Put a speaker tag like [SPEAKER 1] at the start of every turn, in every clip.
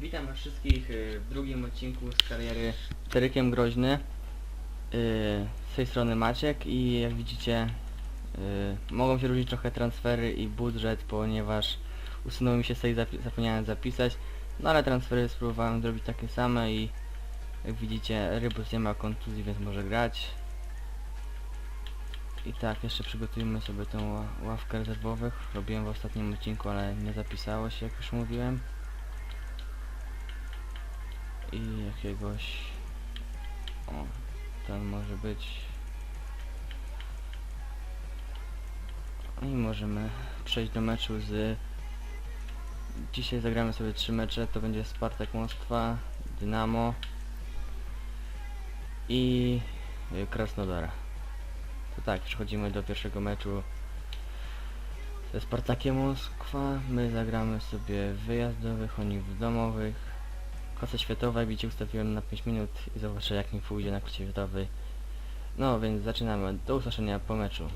[SPEAKER 1] Witam was wszystkich y, w drugim odcinku z kariery Terykiem Groźny. Y, Z tej strony Maciek i jak widzicie y, mogą się różnić trochę transfery i budżet, ponieważ usunął mi się z tej zapomniałem zapisać. No ale transfery spróbowałem zrobić takie same i jak widzicie Rybus nie ma kontuzji, więc może grać. I tak, jeszcze przygotujmy sobie tą ła- ławkę rezerwowych. Robiłem w ostatnim odcinku, ale nie zapisało się, jak już mówiłem i jakiegoś o ten może być. I możemy przejść do meczu z dzisiaj zagramy sobie trzy mecze to będzie Spartak Moskwa Dynamo i y, Krasnodar to tak przechodzimy do pierwszego meczu ze Spartakiem Moskwa. My zagramy sobie wyjazdowych oni w domowych Klasa światowa, widzicie, ustawiłem na 5 minut i zobaczę jak mi pójdzie na klasie światowej. No więc zaczynamy. Do usłyszenia po meczu.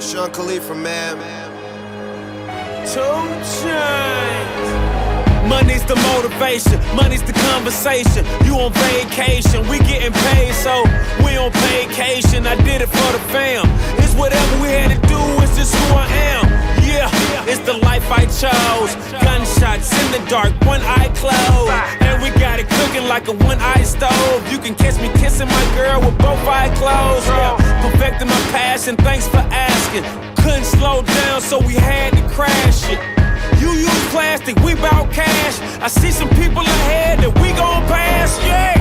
[SPEAKER 2] Sean Khalifa, man.
[SPEAKER 3] Two chains. Money's the motivation, money's the conversation. You on vacation, we getting paid, so we on vacation. I did it for the fam. It's whatever we had to do, it's just who I am. Yeah, it's the life I chose. Gunshots in the dark, one eye closed. And we got it cooking like a one eye stove. You can catch me kissing my girl with both eyes closed. Yeah, perfecting my passion, thanks for asking. Couldn't slow down, so we had to crash it. You use plastic, we bout cash. I see some people ahead that we gon' pass, yeah.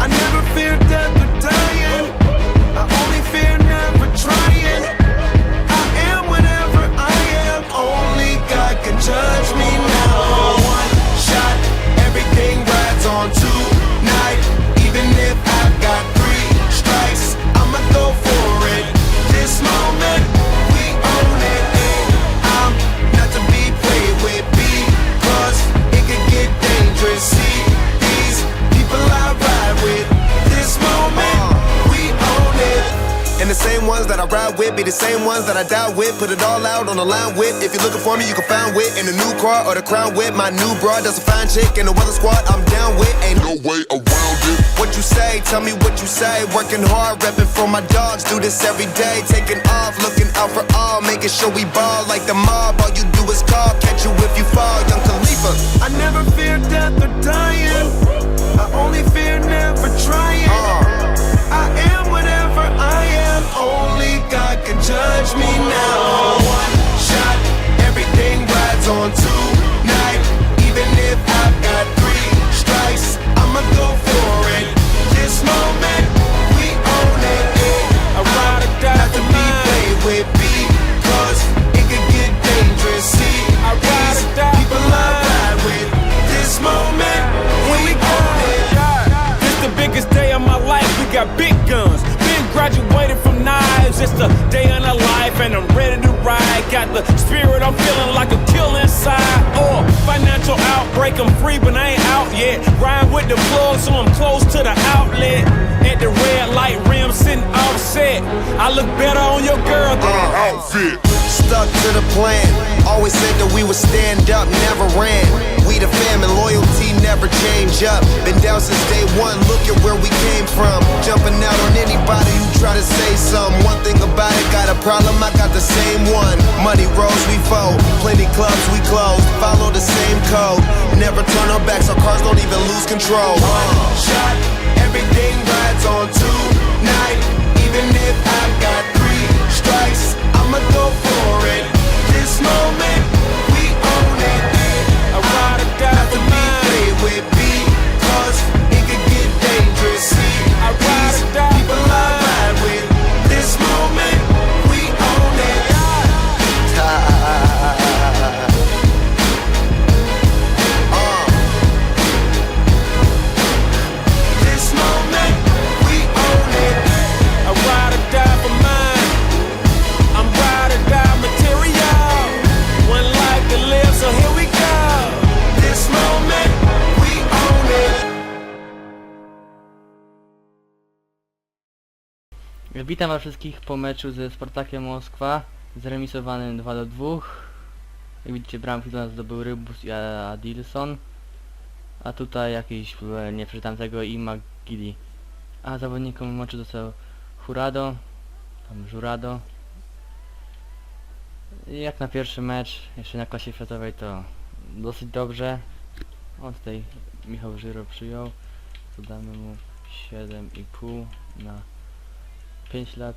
[SPEAKER 2] I never fear death or dying. Judge me ride with be the same ones that I die with. Put it all out on the line with. If you're looking for me, you can find wit in the new car or the crown with. My new broad does a fine chick in the weather squad. I'm down with. Ain't no way around it. What you say? Tell me what you say. Working hard, repping for my dogs. Do this every day. Taking off, looking out for all. Making sure we ball like the mob. All you do is call. Catch you if you fall. Young Khalifa. I never fear death or dying. I only fear never trying. Uh. I am I am. Only God can judge me now. One shot, everything rides on tonight. Change up. Been down since day one, look at where we came from. Jumping out on anybody who try to say something. One thing about it, got a problem, I got the same one. Money rolls, we fold. Plenty clubs, we close. Follow the same code. Never turn our backs, our cars don't even lose control. One shot, everything rides on tonight. Even if I've got three strikes, I'ma go for it. This moment, we own it.
[SPEAKER 3] I ride or die
[SPEAKER 2] to
[SPEAKER 3] for
[SPEAKER 2] be
[SPEAKER 3] mine.
[SPEAKER 2] played with See,
[SPEAKER 3] I
[SPEAKER 1] Witam was wszystkich po meczu ze Spartakiem Moskwa, zremisowanym 2 do 2. Jak widzicie bramki do nas zdobył Rybus i Adilson. A tutaj jakiś e, nie przeczytam tego i Magili. A zawodnikom meczu dostał Hurado, tam Jurado. I Jak na pierwszy mecz, jeszcze na klasie światowej to dosyć dobrze. O tutaj Michał Żyro przyjął. To damy mu 7,5 na 5 lat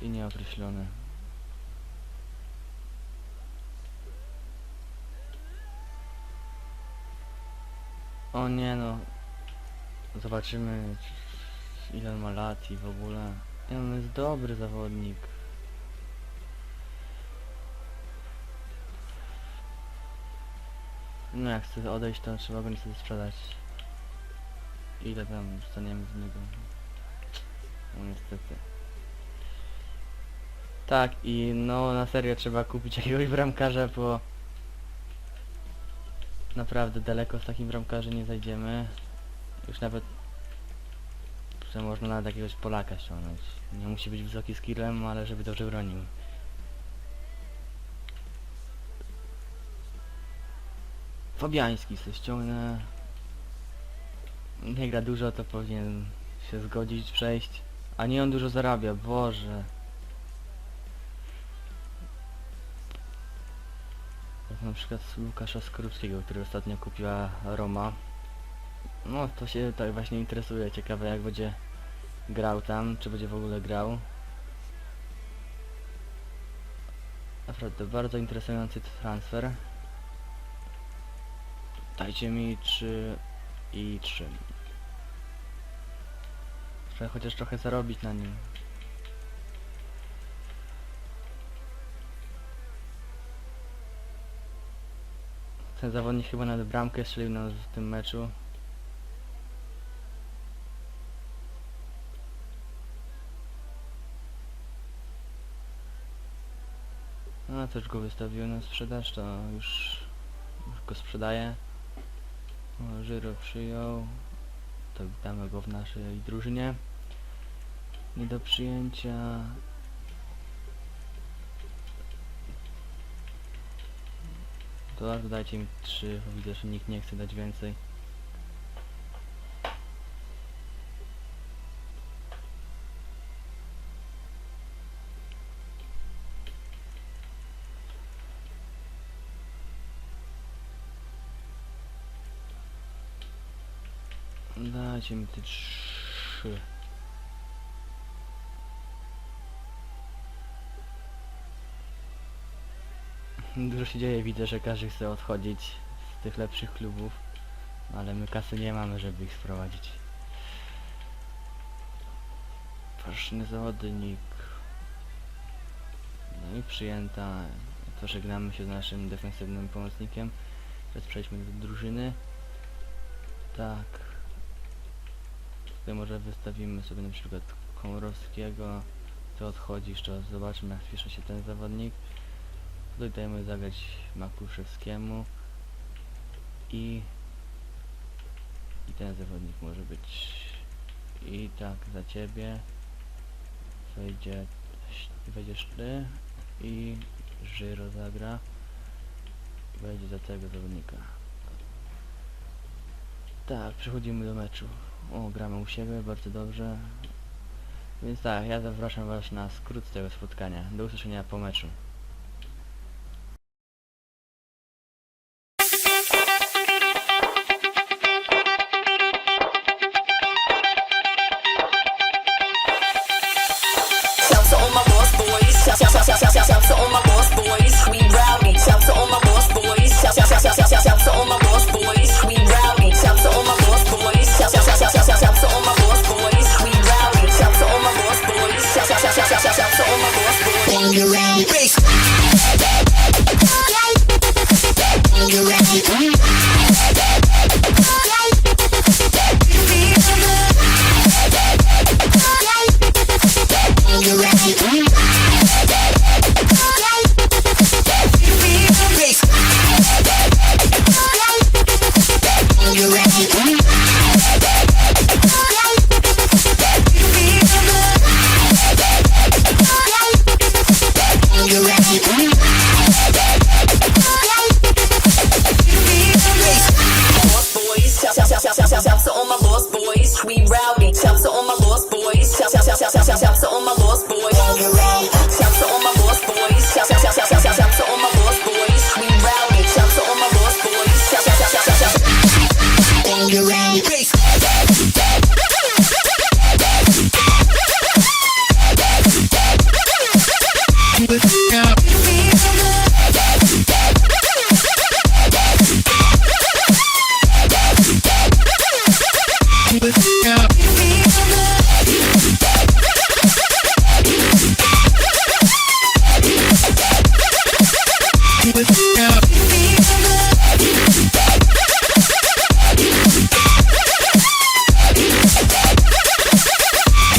[SPEAKER 1] i nieokreślone. O nie no. Zobaczymy czy- ile on ma lat i w ogóle. Nie, on jest dobry zawodnik. No jak chce odejść to trzeba go niestety sprzedać. Ile tam dostaniemy z niego? No niestety. Tak i no na serio trzeba kupić jakiegoś bramkarza, bo naprawdę daleko z takim bramkarzem nie zajdziemy. Już nawet że można nawet jakiegoś Polaka ściągnąć. Nie musi być wysoki skillem, ale żeby dobrze bronił. Fabiański se ściągnę. Nie gra dużo, to powinien się zgodzić, przejść. A nie on dużo zarabia, Boże. Na przykład Łukasza Skorupskiego, który ostatnio kupiła Roma. No to się tak właśnie interesuje, ciekawe jak będzie grał tam, czy będzie w ogóle grał. Naprawdę bardzo interesujący transfer. Dajcie mi 3 i 3. Trzeba chociaż trochę zarobić na nim. Ten zawodnik chyba nawet bramkę strzelił nam w tym meczu. No to już go wystawiłem na sprzedaż, to już, już go sprzedaję. O, Żyro przyjął. To witamy go w naszej drużynie. Nie do przyjęcia. To dodajcie mi trzy, bo widzę, że nikt nie chce dać więcej. Dajcie mi te trzy. Dużo się dzieje, widzę, że każdy chce odchodzić z tych lepszych klubów, ale my kasy nie mamy, żeby ich sprowadzić. Ważny zawodnik. No i przyjęta. To żegnamy się z naszym defensywnym pomocnikiem. Teraz przejdźmy do drużyny. Tak. Tutaj może wystawimy sobie na przykład Komorowskiego. To odchodzi jeszcze, zobaczmy jak spiesza się ten zawodnik. Tutaj dajemy zagrać Makuszewskiemu i i ten zawodnik może być i tak za ciebie. Wejdzie wejdziesz ty i Żyro zagra. Wejdzie za tego zawodnika. Tak, przechodzimy do meczu. O, gramy u siebie, bardzo dobrze. Więc tak, ja zapraszam was na skrót tego spotkania. Do usłyszenia po meczu
[SPEAKER 4] shout to all my boss boys. We Shouts out all my lost boys. We rowdy. Shouts out all my lost boys. Shouts out all my lost boys.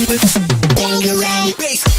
[SPEAKER 4] with bass.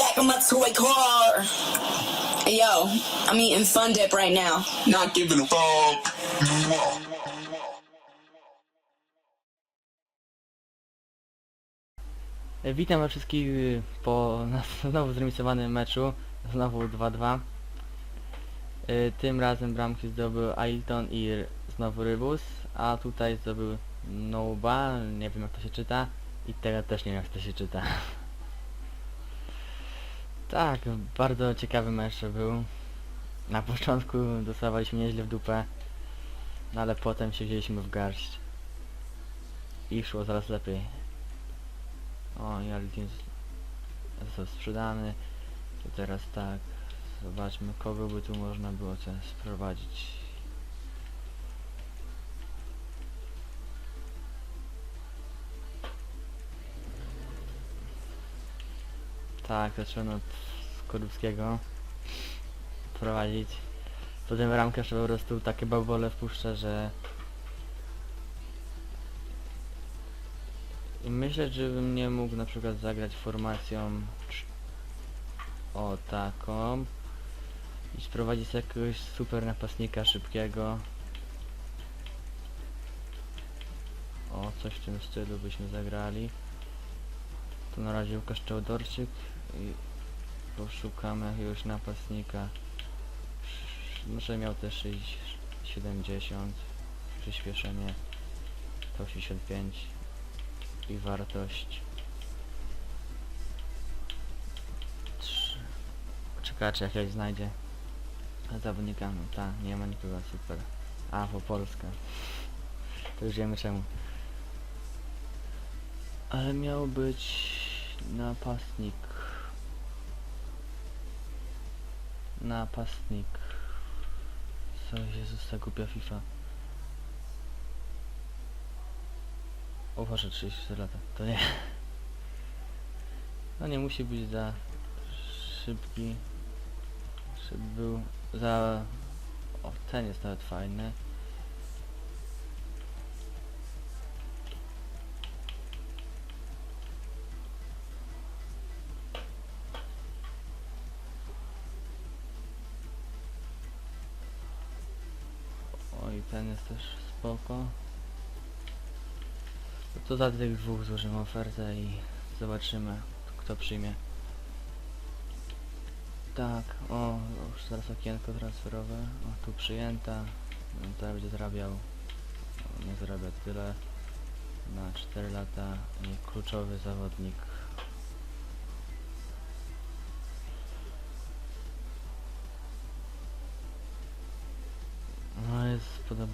[SPEAKER 4] Back of my toy car. Hey, yo, I'm eating Fun Dip right now.
[SPEAKER 2] Not giving a fuck.
[SPEAKER 1] Witam wszystkich y, po znowu zremisowanym meczu, znowu 2-2. Y, Tym razem bramki zdobył Ailton i znowu Rybus, a tutaj zdobył Noba, nie wiem jak to się czyta i tego też nie wiem jak to się czyta. Tak, bardzo ciekawy mecz był. Na początku dostawaliśmy nieźle w dupę, no ale potem się wzięliśmy w garść. I szło coraz lepiej. O, i Altin został sprzedany. To teraz tak. Zobaczmy kogo by tu można było coś sprowadzić. Tak, zaczęto od Skorupskiego prowadzić. Potem ramkę po prostu takie babole wpuszcza, że I myślę, że bym nie mógł na przykład zagrać formacją o taką i sprowadzić jakiegoś super napastnika szybkiego. O, coś w tym stylu byśmy zagrali. To na razie Łukasz Czołdorczyk i poszukamy jakiegoś napastnika. Może miał też 6, 70, przyspieszenie to 85 i wartość. Czekacie jak jakieś znajdzie. Zawodnika, no ta, nie ma nikogo, super. A, po Polska. To już wiemy czemu. Ale miał być napastnik. Napastnik. Co Jezus, ta głupia FIFA. O Boże, 34 lata. To nie. No nie musi być za szybki. Żeby był za... O, ten jest nawet fajny. Spoko. No To za tych dwóch złożymy ofertę i zobaczymy kto przyjmie. Tak, o, już teraz okienko transferowe. O, tu przyjęta. No, to będzie zarabiał. Nie zarabia tyle. Na 4 lata i kluczowy zawodnik.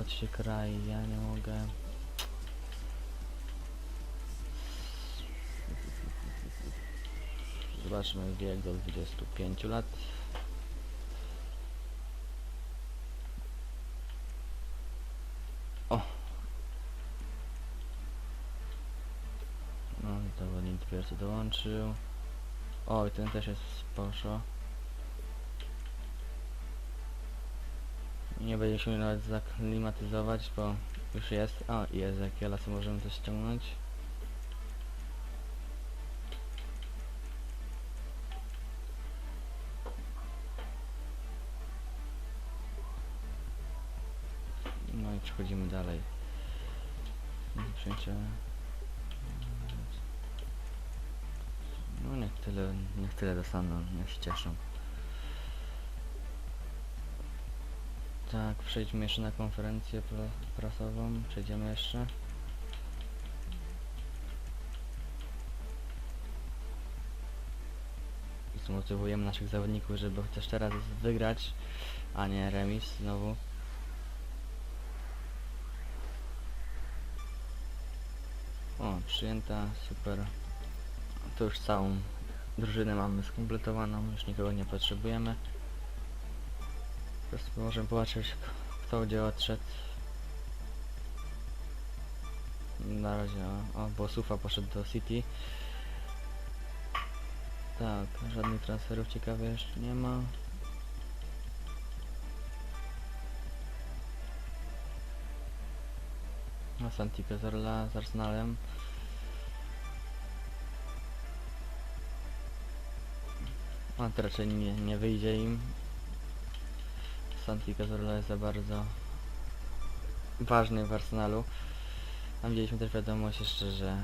[SPEAKER 1] Ci się ja nie mogę. Zobaczmy wiek do 25 lat. O! No, zawodnik pierwszy dołączył. Oj, ten też jest sposzo. Nie będzie się nawet zaklimatyzować, bo już jest. O, i Ezekiela sobie możemy też ściągnąć. No i przechodzimy dalej. Przyjęcie. No niech tyle, niech tyle dostaną, niech się cieszą. Tak, przejdźmy jeszcze na konferencję pra- prasową. Przejdziemy jeszcze. I zmotywujemy naszych zawodników, żeby chociaż teraz wygrać, a nie remis znowu. O, przyjęta, super. To już całą drużynę mamy skompletowaną, już nikogo nie potrzebujemy. Po prostu możemy k- kto gdzie odszedł. Na razie, o, bo Sufa poszedł do City. Tak, żadnych transferów ciekawych jeszcze nie ma. No Santi z Arsenalem. A to raczej nie, nie wyjdzie im. Santi Cazorla jest za bardzo ważny w Arsenalu. A widzieliśmy też wiadomość jeszcze, że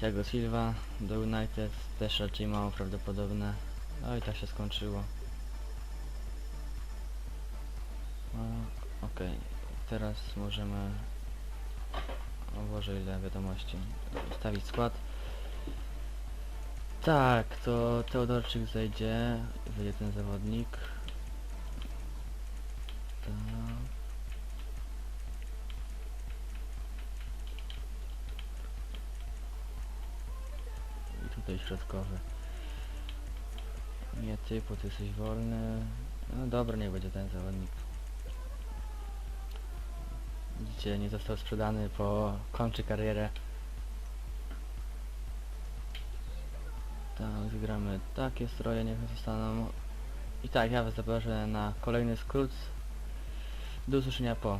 [SPEAKER 1] Thiago Silva do United też raczej mało prawdopodobne. No i tak się skończyło. No, Okej, teraz możemy o Boże ile wiadomości ustawić skład. Tak, to Teodorczyk zejdzie, wyjdzie ten zawodnik. Środkowy. Nie ty, bo ty jesteś wolny. No dobra, niech będzie ten zawodnik. Widzicie, nie został sprzedany, bo kończy karierę. Tak, wygramy takie stroje, niech zostaną. I tak, ja was zaproszę na kolejny skrót. Do usłyszenia po.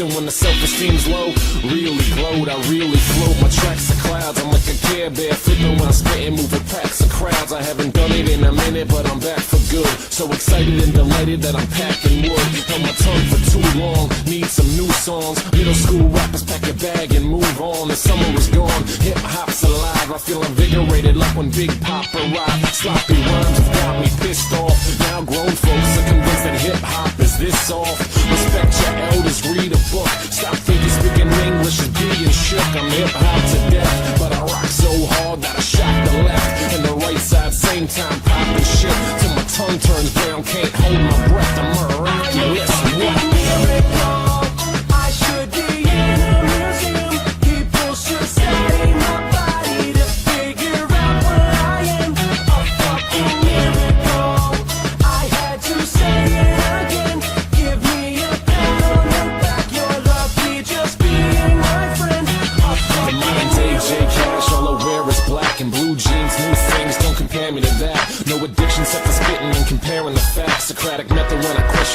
[SPEAKER 5] And when the self-esteem's low, really glowed. I really float. My tracks are clouds. I'm like a care bear flipping when I'm spitting, moving packs of crowds. I haven't done it in a minute, but I'm back for good. So excited and delighted that I'm packing wood. Held my tongue for too long. Need some new songs. Middle school rappers pack your bag and move on. The summer is gone. Hip hop's alive. I feel invigorated like when Big Papa arrived. Sloppy rhymes have got me pissed off. Now grown folks are convinced that hip hop this off. Respect your elders, read a book. Stop thinking speaking English is being shook. I'm hip hop to death, but I rock so hard that I shock the left and the right side same time popping shit till my tongue turns brown. Can't hold my breath. I'm miraculous. What?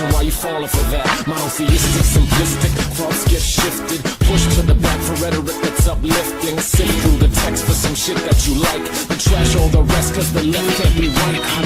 [SPEAKER 5] Question why you falling for that. Monotheistic, simplistic, thoughts get shifted. Pushed to the back for rhetoric that's uplifting. Sift through the text for some shit that you like. But trash all the rest cause the left can't be right.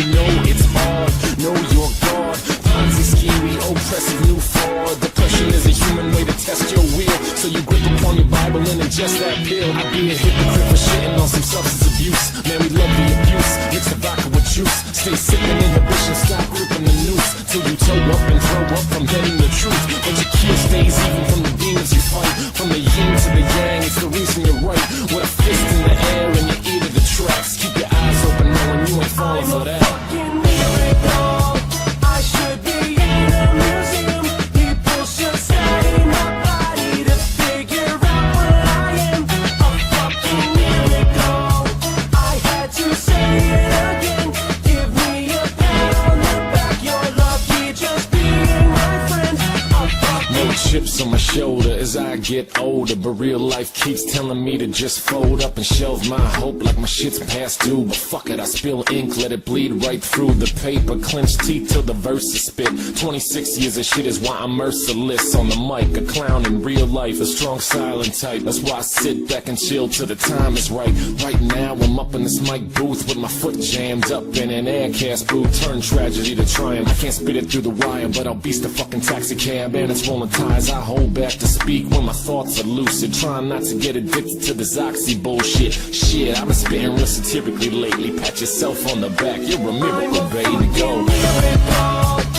[SPEAKER 5] Real life keeps telling me to just fold up and shelve my hope like my shit's past due. But fuck it, I spill ink, let it bleed right through the paper. Clench teeth till the verse is spit. 26 years of shit is why I'm merciless on the mic. A clown in real life, a strong silent type. That's why I sit back and chill till the time is right. Right now, I'm up in this mic booth with my foot jammed up in an air cast booth. Turn tragedy to triumph. I can't spit it through the wire, but I'll beast the fucking taxi cab and it's rolling ties. I hold back to speak when my thoughts are lucid. Trying not to get addicted to this oxy bullshit. Shit, I've been spitting real satirically lately. Pat yourself on the back, you're a miracle, baby. Go.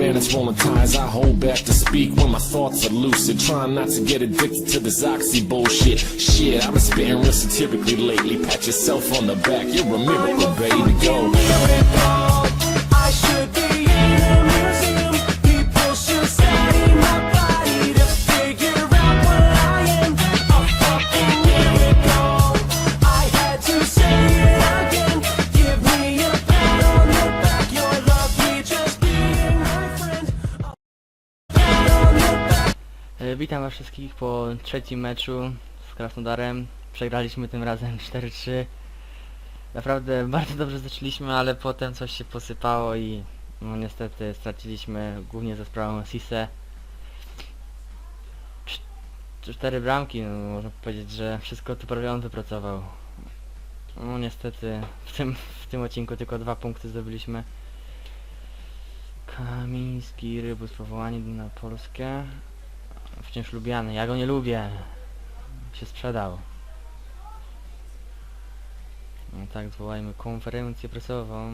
[SPEAKER 5] It's rolling ties. I hold back to speak when my thoughts are lucid. Trying not to get addicted to this oxy bullshit. Shit, I've been spitting real satirically lately. Pat yourself on the back, you're a miracle, baby. Go.
[SPEAKER 1] Witam was wszystkich po trzecim meczu z Krasnodarem. Przegraliśmy tym razem 4-3. Naprawdę bardzo dobrze zaczęliśmy, ale potem coś się posypało i no niestety straciliśmy głównie za sprawą Sise. Cz- Cztery bramki, no można powiedzieć, że wszystko tu prawie on wypracował. No niestety w tym, w tym odcinku tylko dwa punkty zdobyliśmy. Kamiński, Rybus powołani na Polskę. Wciąż lubiany. Ja go nie lubię. Się sprzedał. No tak, zwołajmy konferencję prasową.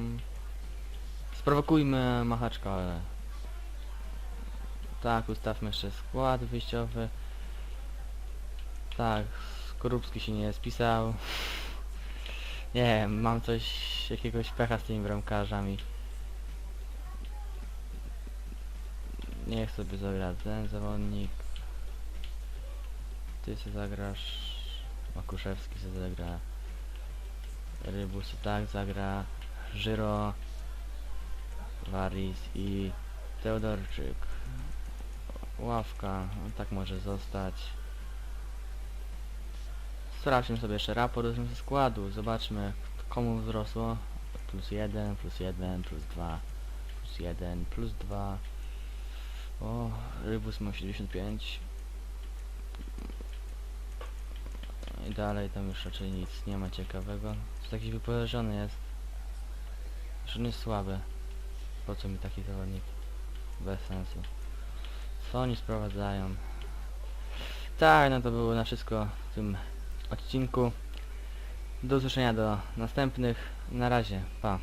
[SPEAKER 1] Sprowokujmy machaczka, ale... Tak, ustawmy jeszcze skład wyjściowy. Tak, Skorupski się nie spisał. Nie mam coś, jakiegoś pecha z tymi bramkarzami. Niech sobie zagra ten zawodnik. Ty się zagrasz. Makuszewski się zagra. Rybus i tak zagra. Żyro. Waris i Teodorczyk. Ławka, tak może zostać. Sprawdźmy sobie jeszcze raport dotyczący składu. Zobaczmy komu wzrosło. Plus 1, plus 1, plus 2, plus 1, plus 2. O, Rybus ma 75. I dalej tam już raczej nic nie ma ciekawego. To taki wyposażony jest. Że on jest słaby. Po co mi taki zawodnik? Bez sensu. Co oni sprowadzają? Tak, no to było na wszystko w tym odcinku. Do usłyszenia do następnych. Na razie, pa.